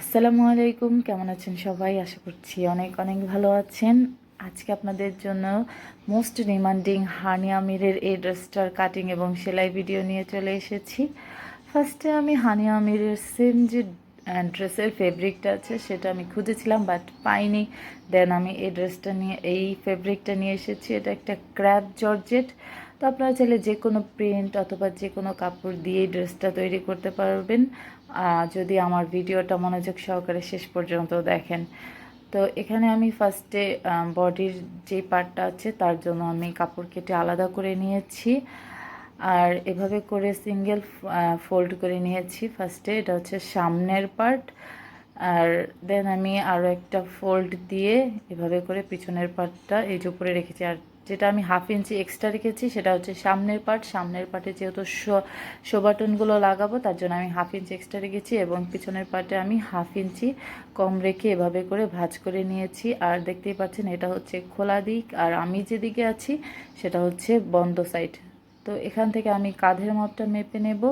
আসসালামু আলাইকুম, কেমন আছেন সবাই? আশা করছি অনেক অনেক ভালো আছেন। আজকে আপনাদের জন্য মোস্ট ডিমান্ডিং হানি আমিরের এই ড্রেসটার কাটিং এবং সেলাই ভিডিও নিয়ে চলে এসেছি। ফার্স্টে আমি হানি আমিরের সেম যে ড্রেসের ফেব্রিকটা আছে, সেটা আমি খুঁজেছিলাম বাট পাইনি। দেন আমি এই ড্রেসটা নিয়ে, এই ফেব্রিকটা নিয়ে এসেছি। এটা একটা ক্র্যাপ জর্জেট। তো আপনারা চাইলে যে কোনো প্রিন্ট অথবা যে কোনো কাপড় দিয়ে ড্রেসটা তৈরি করতে পারবেন। যদি আমার ভিডিওটা মনোযোগ সহকারে শেষ পর্যন্ত দেখেন। তো এখানে আমি ফার্স্টে বডির যে পার্টটা আছে, তার জন্য আমি কাপড় কেটে আলাদা করে নিয়েছি। আর এভাবে করে সিঙ্গেল ফোল্ড করে নিয়েছি। ফার্স্টে এটা হচ্ছে সামনের পার্ট আর দেন আমি আরও একটা ফোল্ড দিয়ে এভাবে করে পিছনের পার্টটা এই যে উপরে রেখেছি। আর যেটা আমি হাফ ইঞ্চি এক্সট্রা রেখেছি, সেটা হচ্ছে সামনের পার্ট সামনের পার্টে যেহেতু শো বাটনগুলো লাগাবো, তার জন্য আমি হাফ ইঞ্চি এক্সট্রা রেখেছি এবং পিছনের পার্টে আমি হাফ ইঞ্চি কম রেখে এভাবে করে ভাজ করে নিয়েছি। আর দেখতেই পাচ্ছেন, এটা হচ্ছে খোলা দিক। আর আমি যেদিকে আছি, সেটা হচ্ছে বন্ধ সাইড তো এখান থেকে আমি কাঁধের মাপটা মেপে নেব।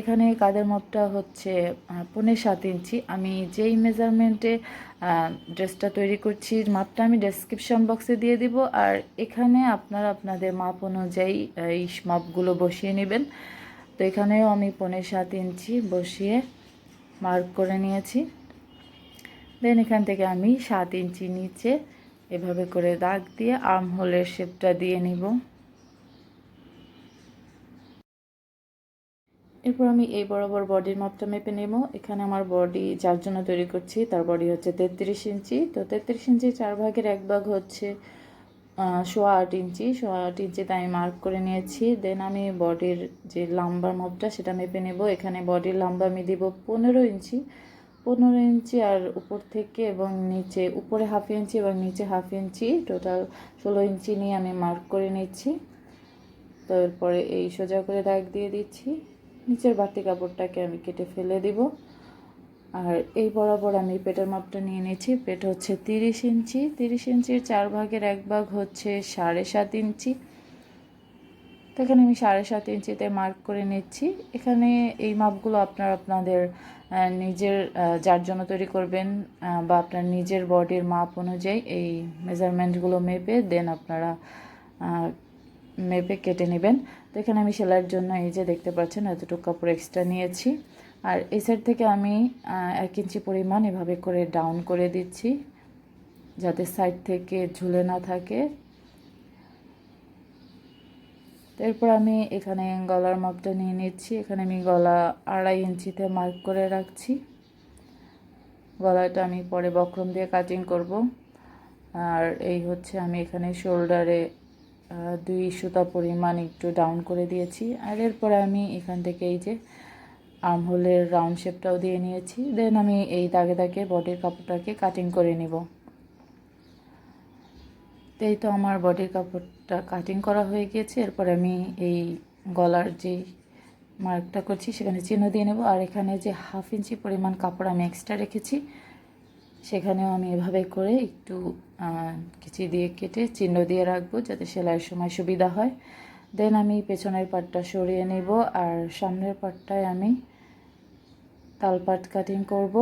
এখানে কাঁধের মাপটা হচ্ছে আহ, পৌনে সাত ইঞ্চি। আমি যেই মেজারমেন্টে ড্রেসটা তৈরি করছি মাপটা আমি ডেসক্রিপশন বক্সে দিয়ে দিব। আর এখানে আপনারা আপনাদের মাপ অনুযায়ী এই মাপগুলো বসিয়ে নেবেন। তো এখানেও আমি পৌনে সাত ইঞ্চি বসিয়ে মার্ক করে নিয়েছি। দেন এখান থেকে আমি সাত ইঞ্চি নিচে এভাবে করে দাগ দিয়ে আর্ম হোলের শেপটা দিয়ে নিব। এরপর আমি এই বরাবর বডির মাপটা মেপে নেব। এখানে আমার বডি যার জন্য তৈরি করছি, তার বডি হচ্ছে তেত্রিশ ইঞ্চি। তো তেত্রিশ ইঞ্চি চার ভাগের এক ভাগ হচ্ছে সোয়া আট ইঞ্চি। সোয়া আট ইঞ্চিতে আমি মার্ক করে নিয়েছি। দেন আমি বডির যে লাম্বার মাপটা সেটা মেপে নেব। এখানে বডির লাম্বা আমি দিব পনেরো ইঞ্চি। পনেরো ইঞ্চি আর উপর থেকে এবং নিচে, উপরে হাফ ইঞ্চি এবং নিচে হাফ ইঞ্চি। টোটাল ষোলো ইঞ্চি নিয়ে আমি মার্ক করে নিচ্ছি। তারপরে এই সোজা করে দাগ দিয়ে দিচ্ছি। নিচের বাড়তি কাপড়টাকে আমি কেটে ফেলে দিব। আর এই বরাবর আমি পেটের মাপটা নিয়ে নিয়েছি। পেট হচ্ছে তিরিশ ইঞ্চি। তিরিশ ইঞ্চির চার ভাগের এক ভাগ হচ্ছে সাড়ে সাত ইঞ্চি। এখানে আমি সাড়ে সাত ইঞ্চিতে মার্ক করে নিচ্ছি। এখানে এই মাপগুলো আপনার আপনাদের নিজের যার জন্য তৈরি করবেন বা আপনার নিজের বডির মাপ অনুযায়ী এই মেজারমেন্টগুলো মেপে দেন আপনারা মেপে কেটে নেবেন। তো এখানে আমি সেলাইয়ের জন্য এই যে দেখতে পাচ্ছেন, এতটুকু কাপড় এক্সট্রা নিয়েছি। আর এই সাইড থেকে আমি এক ইঞ্চি পরিমাণ এভাবে করে ডাউন করে দিচ্ছি, যাতে সাইড থেকে ঝুলে না থাকে। এরপর আমি এখানে গলার মাপটা নিয়ে নিচ্ছি। এখানে আমি গলা আড়াই ইঞ্চিতে মার্ক করে রাখছি। গলাটা আমি পরে বক্রম দিয়ে কাটিং করব। আর এই হচ্ছে আমি এখানে শোল্ডারে দুই সুতা পরিমাণ একটু ডাউন করে দিয়েছি। আর এরপরে আমি এখান থেকে এই যে আর্মহোলের রাউন্ড শেপটাও দিয়ে নিয়েছি। দেন আমি এই দাগে দাগে বডির কাপড়টাকে কাটিং করে নিব। এই তো আমার বডির কাপড়টা কাটিং করা হয়ে গিয়েছে। এরপর আমি এই গলার যে মার্কটা করছি, সেখানে চিহ্ন দিয়ে নেব। আর এখানে যে হাফ ইঞ্চি পরিমাণ কাপড় আমি এক্সট্রা রেখেছি সেখানেও আমি এভাবে করে একটু কিছু দিয়ে কেটে চিহ্ন দিয়ে রাখব যাতে সেলাইয়ের সময় সুবিধা হয়। দেন আমি পেছনের পাটটা সরিয়ে নেব আর সামনের পাটটায় আমি তালপাট কাটিং করব।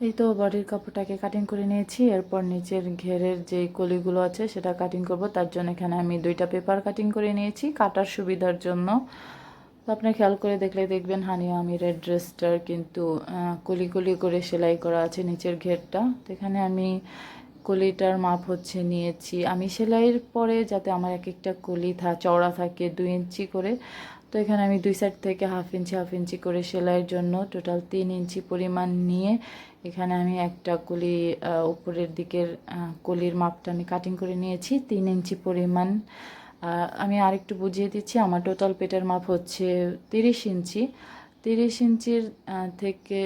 এই তো বডির কাপড়টাকে কাটিং করে নিয়েছি, এরপর নিচের ঘেরের যে কলিগুলো আছে সেটা কাটিং করব। তার জন্য এখানে আমি দুইটা পেপার কাটিং করে নিয়েছি, কাটার সুবিধার জন্য। তো আপনি খেয়াল করে দেখলে দেখবেন হানিয়া আমিরের ড্রেসটার কিন্তু কলি কলি করে সেলাই করা আছে নিচের ঘেরটা। তো এখানে আমি কলিটার মাপ হচ্ছে নিয়েছি। আমি সেলাইয়ের পরে যাতে আমার এক একটা কলি থা, চওড়া থাকে দুই ইঞ্চি করে, তো এখানে আমি দুই সাইড থেকে হাফ ইঞ্চি হাফ ইঞ্চি করে সেলাইয়ের জন্য টোটাল তিন ইঞ্চি পরিমাণ নিয়ে এখানে আমি একটা কলি উপরের দিকের কলির মাপটা আমি কাটিং করে নিয়েছি। তিন ইঞ্চি পরিমাণ আমি আরেকটু বুঝিয়ে দিচ্ছি, আমার টোটাল পেটের মাপ হচ্ছে তিরিশ ইঞ্চি। তিরিশ ইঞ্চির থেকে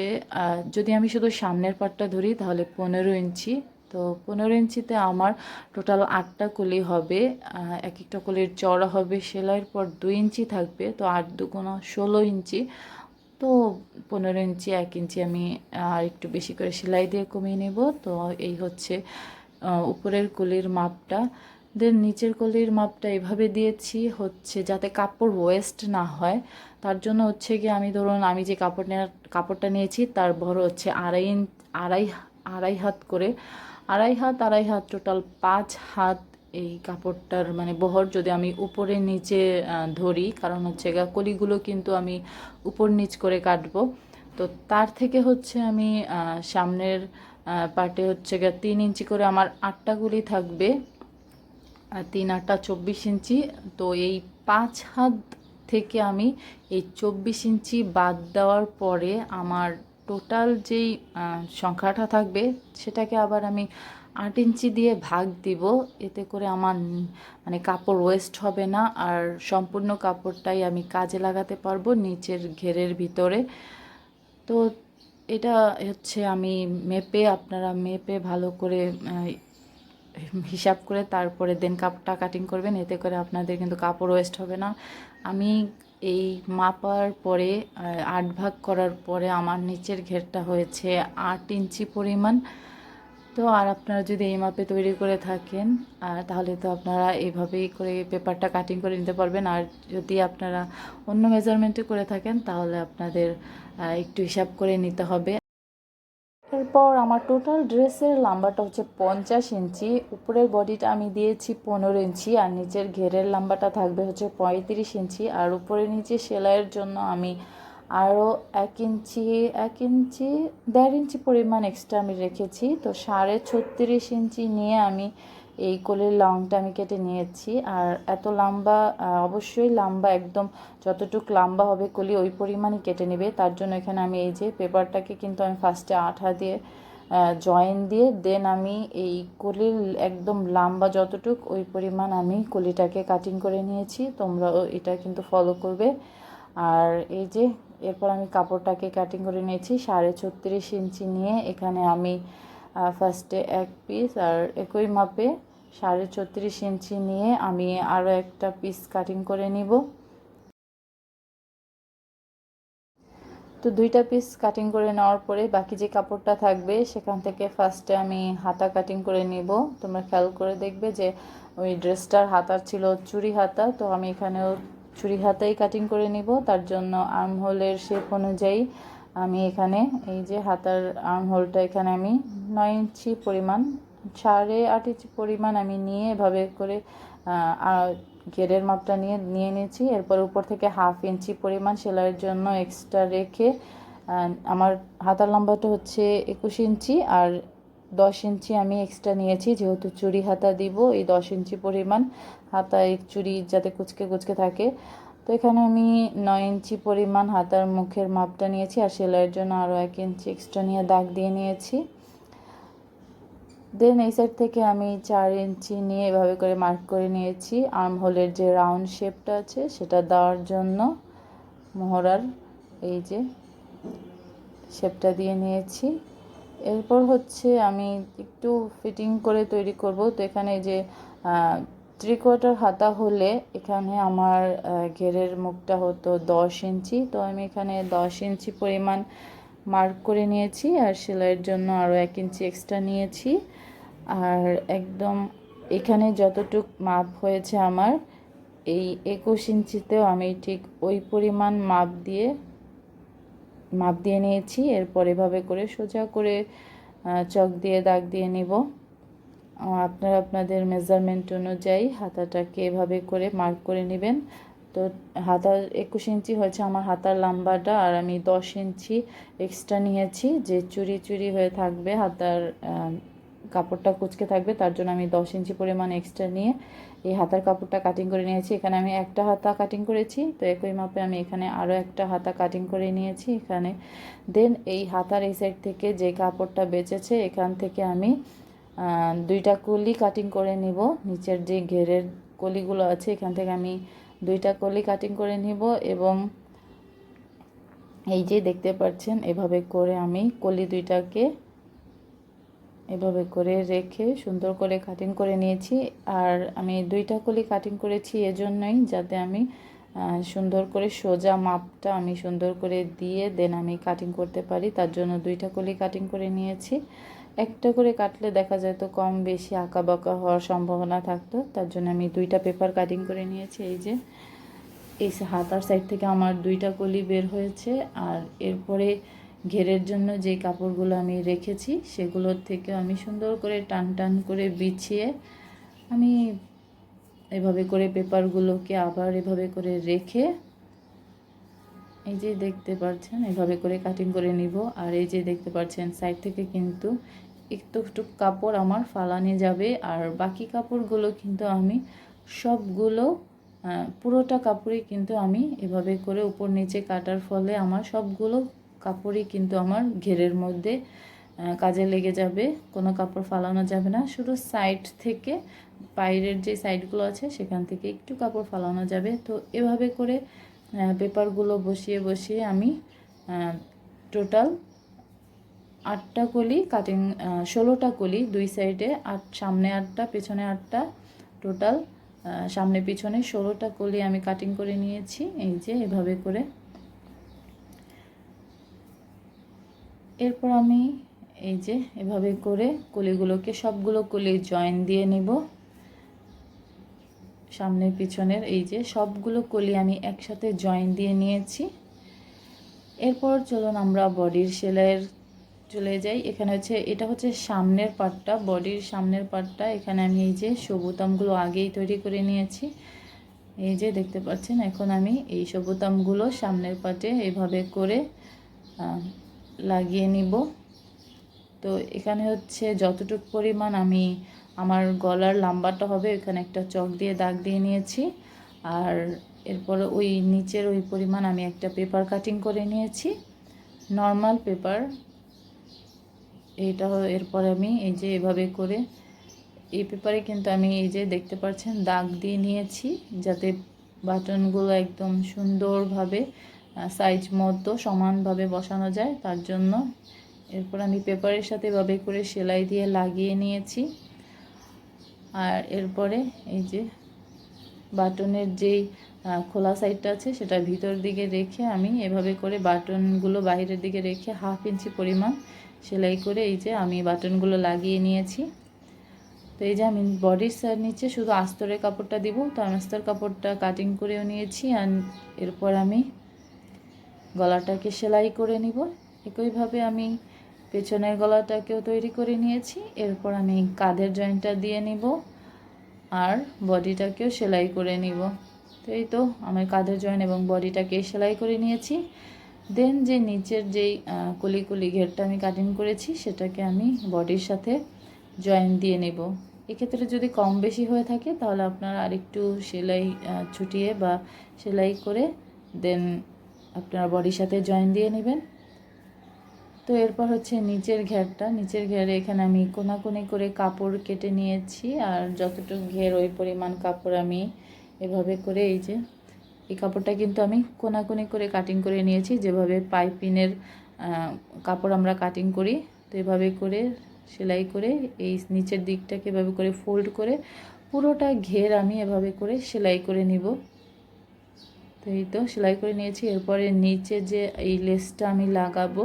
যদি আমি শুধু সামনের পাটটা ধরি তাহলে পনেরো ইঞ্চি। তো পনেরো ইঞ্চিতে আমার টোটাল আটটা কলি হবে এক একটা কলির চড়া হবে, সেলাইয়ের পর দুই ইঞ্চি থাকবে, তো আট দুগুণা ষোলো ইঞ্চি। তো পনেরো ইঞ্চি, এক ইঞ্চি আমি আর একটু বেশি করে সেলাই দিয়ে কমিয়ে নেব। তো এই হচ্ছে উপরের কলির মাপটা। দেন নিচের কলির মাপটা এভাবে দিয়েছি হচ্ছে যাতে কাপড় ওয়েস্ট না হয়। তার জন্য হচ্ছে কি আমি ধরুন আমি যে কাপড় নেওয়ার কাপড়টা নিয়েছি তার বড় হচ্ছে আড়াই ইঞ্চ আড়াই আড়াই হাত করে, আড়াই হাত আড়াই হাত টোটাল পাঁচ হাত এই কাপড়টার মানে বহর যদি আমি উপরে নিচে ধরি, কারণ হচ্ছে কলিগুলো কিন্তু আমি উপর নিচ করে কাটবো। তো তার থেকে হচ্ছে আমি সামনের পার্টে হচ্ছে তিন ইঞ্চি করে আমার আটটা গুলি থাকবে। তিন আটটা চব্বিশ ইঞ্চি। তো এই পাঁচ হাত থেকে আমি এই চব্বিশ ইঞ্চি বাদ দেওয়ার পরে আমার টোটাল যেই সংখ্যাটা থাকবে, সেটাকে আবার আমি আট ইঞ্চি দিয়ে ভাগ দিব। এতে করে আমার মানে কাপড় ওয়েস্ট হবে না, আর সম্পূর্ণ কাপড়টাই আমি কাজে লাগাতে পারব নিচের ঘেরের ভিতরে। তো এটা হচ্ছে আমি মেপে, আপনারা মেপে ভালো করে হিসাব করে তারপরে দেন কাপটা কাটিং করবেন, এতে করে আপনাদের কিন্তু কাপড় ওয়েস্ট হবে না। আমি এই মাপার পরে আট ভাগ করার পরে আমার নিচের ঘেরটা হয়েছে আট ইঞ্চি পরিমাণ। তো আর আপনারা যদি এই মাপে তৈরি করে থাকেন তাহলে তো আপনারা এইভাবেই করে পেপারটা কাটিং করে নিতে পারবেন। আর যদি আপনারা অন্য মেজারমেন্টে করে থাকেন, তাহলে আপনাদের একটু হিসাব করে নিতে হবে। এরপর আমার টোটাল ড্রেসের লাম্বাটা হচ্ছে পঞ্চাশ ইঞ্চি, উপরের বডিটা আমি দিয়েছি পনেরো ইঞ্চি আর নিচের ঘেরের লাম্বাটা থাকবে হচ্ছে পঁয়ত্রিশ ইঞ্চি আর উপরে নিচে সেলাইয়ের জন্য আমি আরও এক ইঞ্চি এক ইঞ্চি, দেড় ইঞ্চি পরিমাণ এক্সট্রা আমি রেখেছি। তো সাড়ে ছত্রিশ ইঞ্চি নিয়ে আমি এই কোলের লংটা আমি কেটে নিয়েছি। আর এত লম্বা অবশ্যই লম্বা, একদম যতটুক লম্বা হবে কলি ওই পরিমাণই কেটে নেবে। তার জন্য এখানে আমি এই যে পেপারটাকে কিন্তু আমি ফার্স্টে আঠা দিয়ে জয়েন দিয়ে দেন আমি এই কলির একদম লম্বা যতটুক ওই পরিমাণ আমি কলিটাকে কাটিং করে নিয়েছি। তোমরাও এটা কিন্তু ফলো করবে। আর এই যে এরপর আমি কাপড়টাকে কাটিং করে নিয়েছি। সাড়ে ছত্রিশ ইঞ্চি নিয়ে এখানে আমি ফার্স্টে এক পিস আর একই মাপে সাড়ে ছত্রিশ ইঞ্চি নিয়ে আমি আরও একটা পিস কাটিং করে নিব। তো দুইটা পিস কাটিং করে নেওয়ার পরে বাকি যে কাপড়টা থাকবে, সেখান থেকে ফার্স্টে আমি হাতা কাটিং করে নিব। তোমরা খেয়াল করে দেখবে যে ওই ড্রেসটার হাতার ছিল চুরি হাতা, তো আমি এখানেও চুরি হাতাই কাটিং করে নিব। তার জন্য আর্ম হোলের শেপ অনুযায়ী আমি এখানে এই যে হাতার আর্ম হোলটা এখানে আমি নয় ইঞ্চি পরিমাণ সাড়ে আট ইঞ্চি পরিমাণ আমি নিয়ে এভাবে করে ঘেরের মাপটা নিয়ে নিয়ে নিয়েছি। এরপর উপর থেকে হাফ ইঞ্চি পরিমাণ সেলাইয়ের জন্য এক্সট্রা রেখে আমার হাতার লম্বাটা হচ্ছে একুশ ইঞ্চি আর দশ ইঞ্চি আমি এক্সট্রা নিয়েছি। যেহেতু চুড়ি হাতা দিব, এই দশ ইঞ্চি পরিমাণ হাতায় চুড়ি যাতে কুচকে কুচকে থাকে। তো এখানে আমি নয় ইঞ্চি পরিমাণ হাতার মুখের মাপটা নিয়েছি আর সেলাইয়ের জন্য আরও এক ইঞ্চি এক্সট্রা নিয়ে দাগ দিয়ে নিয়েছি। দেন এই সাইড থেকে আমি চার ইঞ্চি নিয়ে এভাবে করে মার্ক করে নিয়েছি। আর্ম হোলের যে রাউন্ড শেপটা আছে, সেটা দেওয়ার জন্য মোহরার এই যে শেপটা দিয়ে নিয়েছি। এরপর হচ্ছে আমি একটু ফিটিং করে তৈরি করব। তো এখানে যে থ্রি কোয়ার্টার হাতা হলে এখানে আমার ঘেরের মুখটা হতো দশ ইঞ্চি। তো আমি এখানে দশ ইঞ্চি পরিমাণ মার্ক করে নিয়েছি আর সেলাইয়ের জন্য আরও এক ইঞ্চি এক্সট্রা নিয়েছি। আর একদম এখানে যতটুক মাপ হয়েছে আমার, এই একুশ ইঞ্চিতেও আমি ঠিক ওই পরিমাণ মাপ দিয়ে মাপ দিয়ে নিয়েছি। এরপর এভাবে করে সোজা করে চক দিয়ে দাগ দিয়ে নিব। আপনারা আপনাদের মেজারমেন্ট অনুযায়ী হাতাটাকে এভাবে করে মার্ক করে নেবেন। তো হাতার একুশ ইঞ্চি হয়েছে আমার হাতার লম্বাটা আর আমি দশ ইঞ্চি এক্সট্রা নিয়েছি যে চুরি চুরি হয়ে থাকবে, হাতার কাপড়টা কুচকে থাকবে, তার জন্য আমি দশ ইঞ্চি পরিমাণ এক্সট্রা নিয়ে এই হাতার কাপড়টা কাটিং করে নিয়েছি। এখানে আমি একটা হাতা কাটিং করেছি, তো একই মাপে আমি এখানে আরও একটা হাতা কাটিং করে নিয়েছি। এখানে দেন এই হাতার এই সাইড থেকে যে কাপড়টা বেঁচেছে, এখান থেকে আমি দুইটা কলি কাটিং করে নিব। নিচের যে ঘেরের কলিগুলো আছে, এখান থেকে আমি দুইটা কলি কাটিং করে নিব এবং এই যে দেখতে পাচ্ছেন, এভাবে করে আমি কলি দুইটাকে এভাবে করে রেখে সুন্দর করে কাটিং করে নিয়েছি। আর আমি দুইটা কলি কাটিং করেছি এজন্যই যাতে আমি সুন্দর করে সোজা মাপটা আমি সুন্দর করে দিয়ে দেন আমি কাটিং করতে পারি। তার জন্য দুইটা কলি কাটিং করে নিয়েছি। একটা করে কাটলে দেখা যায় তো কম বেশি আঁকা বাঁকা হওয়ার সম্ভাবনা থাকতো। তার জন্য আমি দুইটা পেপার কাটিং করে নিয়েছি। এই যে, এই হাতার সাইড থেকে আমার দুইটা কলি বের হয়েছে আর এরপরে ঘেরের জন্য যে কাপড়গুলো আমি রেখেছি, সেগুলোর থেকে আমি সুন্দর করে টান টান করে বিছিয়ে আমি এভাবে করে পেপারগুলোকে আবার এভাবে করে রেখে এই যে দেখতে পাচ্ছেন, এভাবে করে কাটিং করে নিব। আর এই যে দেখতে পাচ্ছেন সাইড থেকে কিন্তু একটু একটু কাপড় আমার ফালানি যাবে, আর বাকি কাপড়গুলো কিন্তু আমি সবগুলো পুরোটা কাপড়ই কিন্তু আমি এভাবে করে উপর নিচে কাটার ফলে আমার সবগুলো কাপড়ই কিন্তু আমার ঘেরের মধ্যে কাজে লেগে যাবে, কোনো কাপড় ফালানো যাবে না। শুধু সাইড থেকে বাইরের যে সাইডগুলো আছে, সেখান থেকে একটু কাপড় ফালানো যাবে। তো এভাবে করে পেপারগুলো বসিয়ে বসিয়ে আমি টোটাল আটটা কলি, কাটিং ষোলোটা কলি, দুই সাইডে আট, সামনে আটটা, পেছনে আটটা টোটাল। সামনে পিছনে ষোলোটা কলি আমি কাটিং করে নিয়েছি, এই যে এভাবে করে। এরপর আমি এই যে এভাবে করে কলিগুলোকে সবগুলো কলি জয়েন দিয়ে নিব। সামনের পিছনের এই যে সবগুলো কলি আমি একসাথে জয়েন দিয়ে নিয়েছি। এরপর চলুন আমরা বডির সেলাইয়ের চলে যাই। এখানে হচ্ছে, এটা হচ্ছে সামনের পার্টটা বডির সামনের পার্টটা এখানে আমি এই যে সবুতামগুলো আগেই তৈরি করে নিয়েছি। এই যে দেখতে পাচ্ছেন, এখন আমি এই সবুতামগুলো সামনের পার্টে এভাবে করে লাগিয়ে নিব। তো এখানে হচ্ছে যতটুকু পরিমাণ আমি, আমার গলার লাম্বাটা হবে, এখানে একটা চক দিয়ে দাগ দিয়ে নিয়েছি। আর এরপরে ওই নিচের ওই পরিমাণ আমি একটা পেপার কাটিং করে নিয়েছি। নর্মাল পেপার এইটা এরপর আমি এই যে এভাবে করে এই পেপারে কিন্তু আমি এই যে দেখতে পাচ্ছেন দাগ দিয়ে নিয়েছি যাতে বাটনগুলো একদম সুন্দরভাবে সাইজ মতো সমানভাবে বসানো যায়। তার জন্য এরপর আমি পেপারের সাথে এভাবে করে সেলাই দিয়ে লাগিয়ে নিয়েছি। আর এরপরে এই যে বাটনের যেই খোলা সাইডটা আছে সেটা ভিতর দিকে রেখে আমি এভাবে করে বাটনগুলো বাইরের দিকে রেখে হাফ ইঞ্চি পরিমাণ সেলাই করে এই যে আমি বাটনগুলো লাগিয়ে নিয়েছি। তো এই যে আমি বডির সাইড নিচে শুধু আস্তরের কাপড়টা দিব, তো আমি আস্তর কাপড়টা কাটিং করেও নিয়েছি আর এরপর আমি গলাটাকে সেলাই করে নিব। একইভাবে আমি পেছনের গলাটাকেও তৈরি করে নিয়েছি, এরপর আমি কাঁধের জয়েন্টটা দিয়ে নিব আর বডিটাকেও সেলাই করে নিব। তো এই তো আমি কাঁধের জয়েন্ট এবং বডিটাকে সেলাই করে নিয়েছি। দেন যে নিচের যেই কলি কলি ঘেরটা আমি কাটিং করেছি, সেটাকে আমি বডির সাথে জয়েন দিয়ে নেব। এক্ষেত্রে যদি কম বেশি হয়ে থাকে, তাহলে আপনারা আরেকটু সেলাই ছুটিয়ে বা সেলাই করে দেন আপনারা বডির সাথে জয়েন দিয়ে নেবেন। তো এরপর হচ্ছে নিচের ঘেরটা। নিচের ঘেরে এখানে আমি কোনাকুনি করে কাপড় কেটে নিয়েছি, আর যতটুকু ঘের ওই পরিমাণ কাপড় আমি এভাবে করে এই যে এই কাপড়টা কিন্তু আমি কোনাকুনি করে কাটিং করে নিয়েছি। যেভাবে পাইপিনের কাপড় আমরা কাটিং করি, তো এভাবে করে সেলাই করে এই নিচের দিকটাকে এভাবে করে ফোল্ড করে পুরোটা ঘের আমি এভাবে করে সেলাই করে নিব। তো এই তো সেলাই করে নিয়েছি। এরপরে নিচে যে এই লেসটা আমি লাগাবো,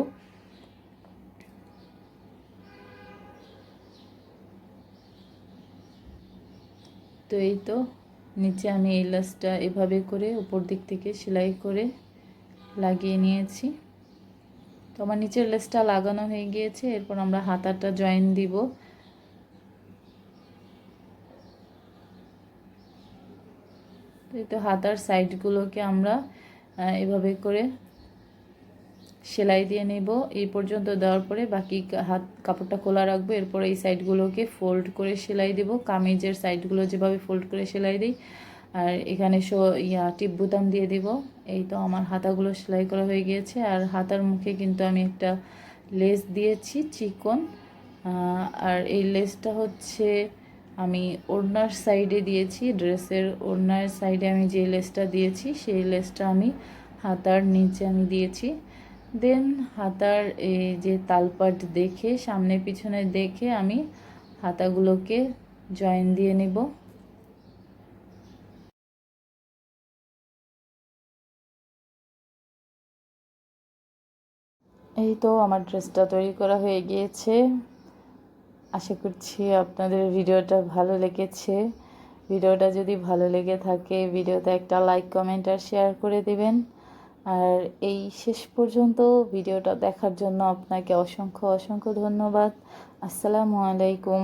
তো এই তো নিচে আমি এই লাসটা এভাবে করে উপর দিক থেকে সেলাই করে লাগিয়ে নিয়েছি। তো আমার নিচের লেসটা লাগানো হয়ে গিয়েছে, এরপর আমরা হাতাটা জয়েন দিব। তো হাতার সাইডগুলোকে আমরা এভাবে করে সেলাই দিয়ে নেব। এই পর্যন্ত দেওয়ার পরে বাকি হাত, কাপড়টা খোলা রাখব। এরপর এই সাইডগুলোকে ফোল্ড করে সেলাই দেব। কামিজের সাইডগুলো যেভাবে ফোল্ড করে সেলাই দিই। আর এখানে শো, ইয়া, টিপ বুতাম দিয়ে দিব। এই তো আমার হাতাগুলো সেলাই করা হয়ে গিয়েছে। আর হাতার মুখে কিন্তু আমি একটা লেস দিয়েছি, চিকন। আর এই লেসটা হচ্ছে আমি ওড়নার সাইডে দিয়েছি। ড্রেসের ওড়নার সাইডে আমি যে লেসটা দিয়েছি, সেই লেসটা আমি হাতার নিচে আমি দিয়েছি। দেন হাতার এই যে তালপাট দেখে, সামনে পিছনে দেখে আমি হাতাগুলোকে জয়েন দিয়ে নেব। এই তো আমার ড্রেসটা তৈরি করা হয়ে গিয়েছে। আশা করছি আপনাদের ভিডিওটা ভালো লেগেছে। ভিডিওটা যদি ভালো লেগে থাকে, ভিডিওতে একটা লাইক কমেন্ট আর শেয়ার করে দিবেন। আর এই শেষ পর্যন্ত ভিডিওটা দেখার জন্য আপনাকে অসংখ্য অসংখ্য ধন্যবাদ। আসসালামু আলাইকুম।